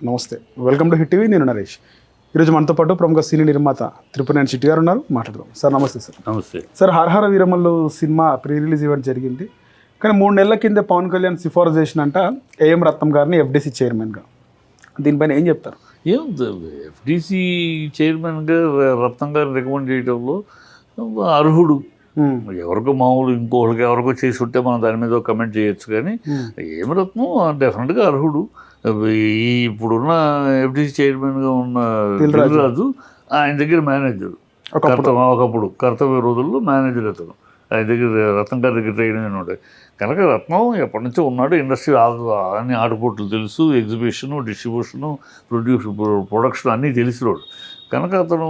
నమస్తే. Welcome to hit TV నేను నరేష్. ఈరోజు మనతో పాటు ప్రముఖ సినీ నిర్మాత త్రిపురనేని చిట్టి గారు ఉన్నారు. మాట్లాడదాం. సార్ నమస్తే సార్. నమస్తే. Sir Hari Hara Veera Mallu cinema pre release event జరిగింది. కానీ మూడు నెలల కింద పవన్ కళ్యాణ్ సిఫారసు చేసినంట ఏఎం రత్నం గారిని ఎఫ్డీసీ చైర్మన్గా దీనిపైన ఏం చెప్తారు? ఏం ఎఫ్డీసీ చైర్మన్గా రత్నం గారు రికమెండ్ చేయడంలో అర్హుడు. ఎవరికో మామూలు ఇంకోళ్ళకి ఎవరికో చేసి ఉంటే మనం దాని మీద కమెంట్ చేయొచ్చు కానీ ఉమ్, ఏం రత్నం డెఫినెట్గా అర్హుడు. ఈ ఇప్పుడున్న ఎఫ్డీసీ చైర్మన్గా ఉన్న. దిల్రాజు. ఆయన దగ్గర మేనేజర్. ఒకప్పుడు. కర్తవ్య ఒకప్పుడు. కర్తవ్య రోజుల్లో మేనేజర్ అతను. ఆయన దగ్గర రత్నం గారి దగ్గర ట్రైనింగ్ ఉన్నాడు కనుక రత్నం ఎప్పటి నుంచో ఉన్నాడు. ఇండస్ట్రీ అన్ని ఆటుపోట్లు తెలుసు. ఎగ్జిబిషను డిస్ట్రిబ్యూషను ప్రొడ్యూస్ ప్రొడక్షన్ అన్నీ తెలిసినోడు. కనుక అతను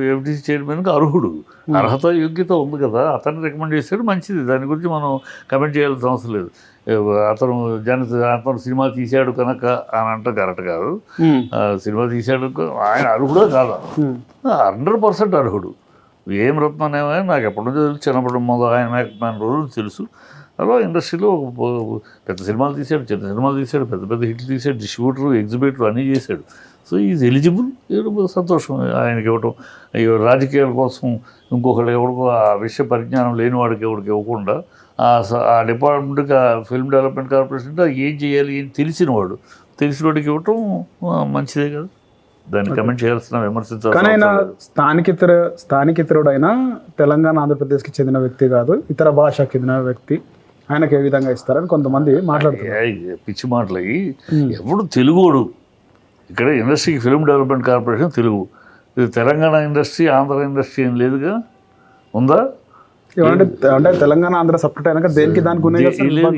ఎఫ్డీసీ చైర్మన్కి అర్హుడు. అర్హత యోగ్యత ఉంది కదా అతన్ని రికమెండ్ చేశాడు మంచిది. దాని గురించి మనం కమెంట్ చేయాల్సిన అవసరం లేదు. అతను జన అతను సినిమా తీశాడు కనుక అని అంటే కరెక్ట్ కాదు. ఆ, సినిమా తీశాడు ఆయన అర్హుడే కాదా. ఉమ్, హండ్రెడ్ పర్సెంట్ అర్హుడు. ఏం రత్ననేమో నాకు ఎప్పటి నుంచో తెలుసు చిన్నప్పటి మొదలు ఆయన మ్యాన్ రోజులు తెలుసు. అలా ఇండస్ట్రీలో పెద్ద సినిమాలు తీశాడు చిన్న సినిమాలు తీశాడు పెద్ద పెద్ద హిట్లు తీశాడు డిస్ట్రిబ్యూటర్ ఎగ్జిబిటర్ అన్నీ చేశాడు. సో ఈజ్ ఎలిజిబుల్ సంతోషం ఆయనకి ఇవ్వటం అయ్యో రాజకీయాల కోసం ఇంకొకరికి ఎవరికో ఆ విషయ పరిజ్ఞానం లేని వాడికి ఎవరికి ఇవ్వకుండా ఆ డిపార్ట్మెంట్కి ఆ ఫిల్మ్ డెవలప్మెంట్ కార్పొరేషన్ ఏం చేయాలి ఏం తెలిసినవాడు తెలిసిన వాడికి ఇవ్వటం మంచిదే కదా దాన్ని కమెంట్ చేయాల్సిన విమర్శించాల్సిన కానీ ఆయన. స్థానికేతర స్థానికేతరుడైన తెలంగాణ ఆంధ్రప్రదేశ్కి చెందిన వ్యక్తి కాదు ఇతర భాషకి చెందిన వ్యక్తి. ఆయనకు ఏ విధంగా ఇస్తారని కొంతమంది మాట్లాడుతున్నారు. ఏ, పిచ్చి మాటలు అయ్యి. ఎవడు తెలుగోడు? ఇక్కడ industry film development corporation Telugu. ఇది తెలంగాణ ఇండస్ట్రీ ఆంధ్ర ఇండస్ట్రీ ఏం లేదుగా ఉందా? అంటే తెలంగాణ ఆంధ్ర సపరేట్ అయినాక దేనికి దానికి ఉన్నాయి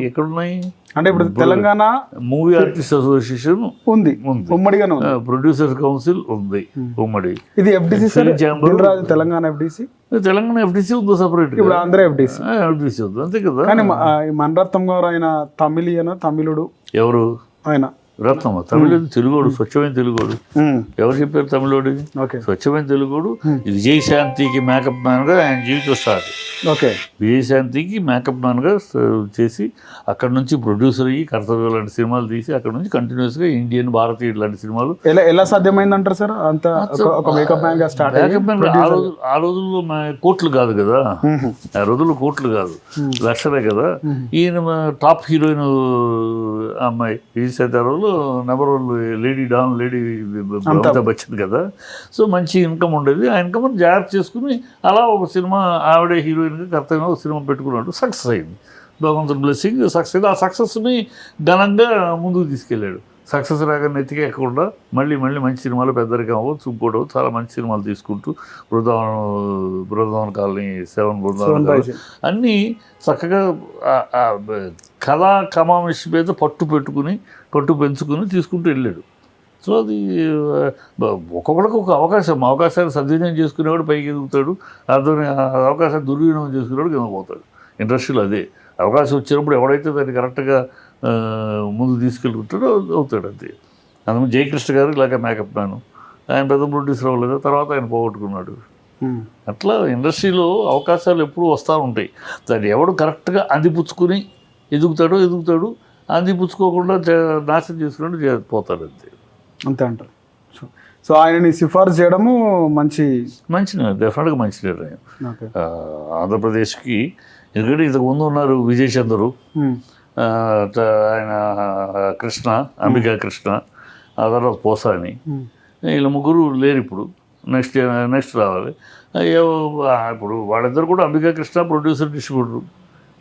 ఎక్కడున్నాయి? అంటే ఇప్పుడు తెలంగాణ మూవీ ఆర్టిస్ట్ అసోసియేషన్ ఉంది. ఉమ్మడిగానే ఉంది. ప్రొడ్యూసర్ కౌన్సిల్ ఉంది ఉమ్మడి. ఇది FDC Telangana FDC Telangana FDC ఉందో సపరేట్ ఇప్పుడు ఆంధ్ర ఎఫ్డిసి ఎఫ్డీసీ ఉంది. అంతే కదా. కానీ గారు ఆయన తమిళియన తమిళుడు? ఎవరు? ఆయన. రత్నమ్మ తమిళ తెలుగోడు స్వచ్ఛమైన తెలుగోడు. ఎవరు చెప్పారు తమిళోడు ఓకే. స్వచ్ఛమైన తెలుగుడు. విజయశాంతికి మేకప్ మ్యాన్గా ఆయన జీవితం స్టార్ట్ ఓకే. విజయశాంతికి మేకప్ మ్యాన్గా చేసి అక్కడ నుంచి ప్రొడ్యూసర్ అయ్యి కర్తవ్యం లాంటి సినిమాలు తీసి అక్కడ నుంచి కంటిన్యూస్గా ఇండియన్ భారతీయుడు లాంటి సినిమాలు. ఎలా ఎలా సాధ్యమైంది అంటారు సార్? అంత ఒక- మేకప్ మ్యాన్గా స్టార్ట్ మేకప్ మ్యాన్ ఆ రోజు ఆ రోజుల్లో కోట్లు కాదు కదా? ఆ రోజుల్లో కోట్లు కాదు. లక్షలే కదా? ఈయన టాప్ హీరోయిన్ అమ్మాయి విజయశాంతి ఆ రోజులో number one lady don lady Amitabh Bachchan కదా. సో మంచి ఇన్కమ్ ఉండేది. ఆ ఇన్కమ్ జాగ్రత్త చేసుకుని అలా ఒక సినిమా ఆవిడే హీరోయిన్గా కర్తవ్యంగా ఒక సినిమా పెట్టుకున్నాడు సక్సెస్ అయింది. భగవంతుని బ్లెస్సింగ్ సక్సెస్ ఆ సక్సెస్ని ఘనంగా ముందుకు తీసుకెళ్ళాడు. సక్సెస్ రాగా నెత్తికి ఎక్కకుండా మళ్ళీ మళ్ళీ మంచి సినిమాలు పెద్దరికం అవ్వచ్చు ఇంకోటి చాలా మంచి సినిమాలు తీసుకుంటూ బృందావనం బృందావన్ కాలనీ సెవెన్ బృందావన్ అన్నీ చక్కగా కథా కమామిషి మీద పట్టు పెట్టుకుని పట్టు పెంచుకుని తీసుకుంటూ వెళ్ళాడు. సో అది ఒక్కొక్కడికి ఒక అవకాశం. అవకాశాన్ని సద్వినియోగం చేసుకునేవాడు పైకి ఎదుగుతాడు. అర్థం అవకాశాన్ని దుర్వినియోగం చేసుకునేవాడు కింద పోతాడు. ఇండస్ట్రీలో అదే. అవకాశం వచ్చినప్పుడు ఎవడైతే దాన్ని కరెక్ట్గా ఆ, ముందుకు తీసుకెళ్ళుకుంటాడో అవుతాడు అంతే. అందులో జయకృష్ణ గారు ఇలాగ మేకప్ మ్యాన్. ఆయన పెద్ద ప్రొడ్యూసర్ అవ్వలేదు తర్వాత ఆయన పోగొట్టుకున్నాడు. అట్లా ఇండస్ట్రీలో అవకాశాలు ఎప్పుడూ వస్తూ ఉంటాయి. దాన్ని ఎవడు కరెక్ట్గా అందిపుచ్చుకుని ఎదుగుతాడో ఎదుగుతాడు అందిపుచ్చుకోకుండా నాశనం చేసుకుని పోతాడు అంతే. అంతే అంటారు. సో- ఆయనని సిఫార్సు చేయడము మంచి మంచి డెఫినెట్గా మంచి నిర్ణయం ఆంధ్రప్రదేశ్కి ఎందుకంటే ఇంతకు ముందు ఉన్నారు విజయ్ చంద్రు. ఉమ్, ఆ, త- ఆయన కృష్ణ అంబికా కృష్ణ ఆ తర్వాత పోసాని. వీళ్ళ ముగ్గురు లేరు ఇప్పుడు. నెక్స్ట్ నెక్స్ట్ రావాలి. ఇప్పుడు వాళ్ళిద్దరు కూడా అంబికా కృష్ణ ప్రొడ్యూసర్ డిస్ట్రిబ్యూటర్.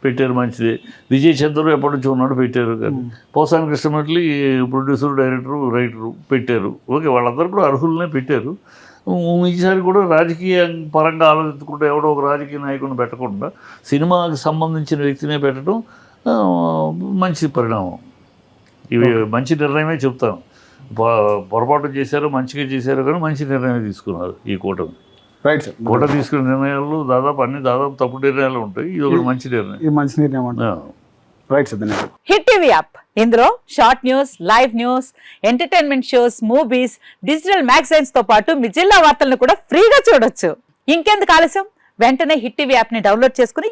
పెట్టారు మంచిదే. విజయ్ చంద్ర ఎప్పటి నుంచి ఉన్నాడు పెట్టారు. కానీ Posani Krishna Murali producer director writer పెట్టారు. ఓకే వాళ్ళందరూ కూడా అర్హులనే పెట్టారు. ఈసారి కూడా రాజకీయ పరంగా ఆలోచించకుండా ఎవడో ఒక రాజకీయ నాయకుడిని పెట్టకుండా సినిమాకి సంబంధించిన వ్యక్తినే పెట్టడం మంచి పరిణామం. ఇవి మంచి నిర్ణయమే చెప్తాను. పొ- పొరపాటు చేశారు మంచిగా చేశారు కానీ మంచి నిర్ణయం తీసుకున్నారు ఈ కూటమి. రైట్ సార్ కూటమి తీసుకున్న నిర్ణయాలు దాదాపు అన్ని దాదాపు తప్పు నిర్ణయాలు ఉంటాయి. ఇది ఒకటి మంచి నిర్ణయం. ఇది మంచి నిర్ణయం. రైట్ సార్ ధన్యవాదాలు. Hit TV app. ఇందులో short news live news entertainment shows movies digital మ్యాగజైన్స్తో పాటు మీ జిల్లా వార్తలను కూడా ఫ్రీగా చూడొచ్చు. ఇంకెందుకు ఆలస్యం? వెంటనే హిట్ టీవీ యాప్ని డౌన్లోడ్ చేసుకుని